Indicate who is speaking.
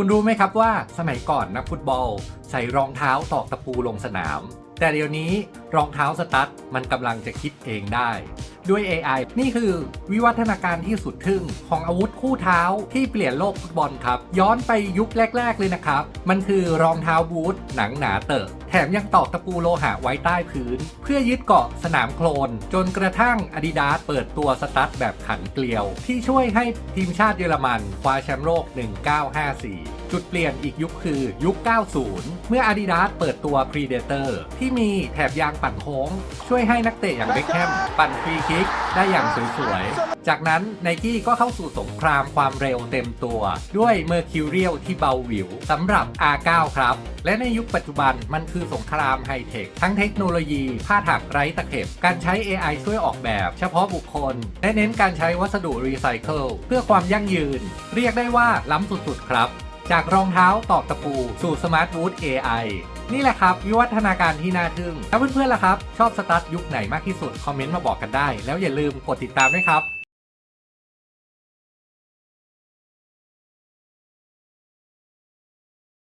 Speaker 1: คุณรู้ไหมครับว่าสมัยก่อนนักฟุตบอล ใส่รองเท้าตอกตะปูลงสนาม แต่เดี๋ยวนี้รองเท้าสตั๊ดมันกำลังจะคิดเองได้ ด้วย AI นี่คือวิวัฒนาการที่สุดทึ่งของอาวุธคู่เท้าที่เปลี่ยนโลกฟุตบอลครับ ย้อนไปยุคแรก ๆ เลยนะครับ มันคือรองเท้าบูทหนังหนาเตอะ แถมยังตอกตะปูโลหะไว้ใต้พื้น เพื่อยึดเกาะสนามโคลน จนกระทั่งอาดิดาสเปิดตัวสตั๊ดแบบขันเกลียว ที่ช่วยให้ทีมชาติเยอรมันคว้าแชมป์โลก 1954 จุดเปลี่ยนอีกยุคคือยุค 90 เมื่อ Adidas เปิดตัว Predator ที่มีแถบยางปั่นโค้ง ช่วยให้นักเตะอย่างเบคแฮมปั่นฟรีคิกได้อย่างสวยๆ จากนั้นไนกี้ก็เข้าสู่สงครามความเร็วเต็มตัว ด้วย Mercurial ที่เบาหวิวสำหรับ R9 ครับ และในยุคปัจจุบันมันคือสงครามไฮเทค ทั้งเทคโนโลยีผ้าถักไร้ตะเข็บ การใช้ AI ช่วยออกแบบ เฉพาะบุคคล และเน้นการใช้วัสดุรีไซเคิลเพื่อความยั่งยืน เรียกได้ว่าล้ำสุดๆครับ จากรองเท้าตอกตะปู สู่สมาร์ทวูด AI นี่แหละครับ วิวัฒนาการที่น่าทึ่ง แล้วเพื่อนๆล่ะครับ ชอบสตาร์ทยุคไหนมากที่สุด คอมเมนต์มาบอกกันได้ แล้วอย่าลืมกดติดตามด้วยครับ